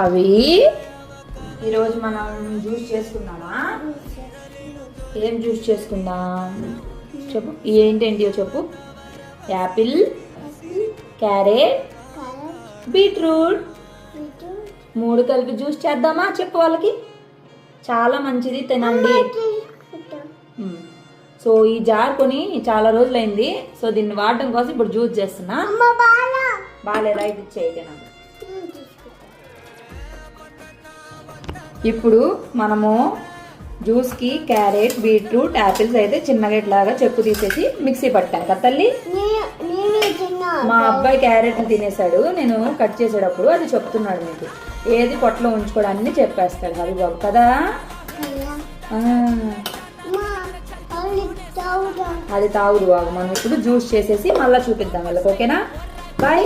అవి ఈరోజు మనం జ్యూస్ చేసుకుందామా? ఏం జ్యూస్ చేసుకుందాం? చెప్పు ఏంటేంటియో చెప్పు. Apple carrot beetroot. మూడు కలిపి జ్యూస్ చేద్దామా చెప్పు వాళ్ళకి? చాలా మంచిది తినండి. సో ఈ జార్ కొని చాలా రోజులైంది. సో దీన్ని వాడడం కోసం ఇప్పుడు జ్యూస్ చేస్తున్నా. బాగాలే రైట్ ఇచ్చేయి నాకు ఇప్పుడు మనము జ్యూస్కి క్యారెట్ బీట్రూట్ యాపిల్స్ అయితే చిన్నగా ఇట్లాగా చెప్పు తీసేసి మిక్సీ పట్టాను కదా తల్లి? మా అబ్బాయి క్యారెట్ తినేసాడు నేను కట్ చేసేటప్పుడు అది చెప్తున్నాడు మీకు. ఏది పొట్టలో ఉంచుకోవడానికి చెప్పేస్తాడు హరిబాబు కదా? అది తాగుడు బాబు. మనం ఇప్పుడు జ్యూస్ చేసేసి మళ్ళీ చూపిద్దాం వాళ్ళకి ఓకేనా? బాయ్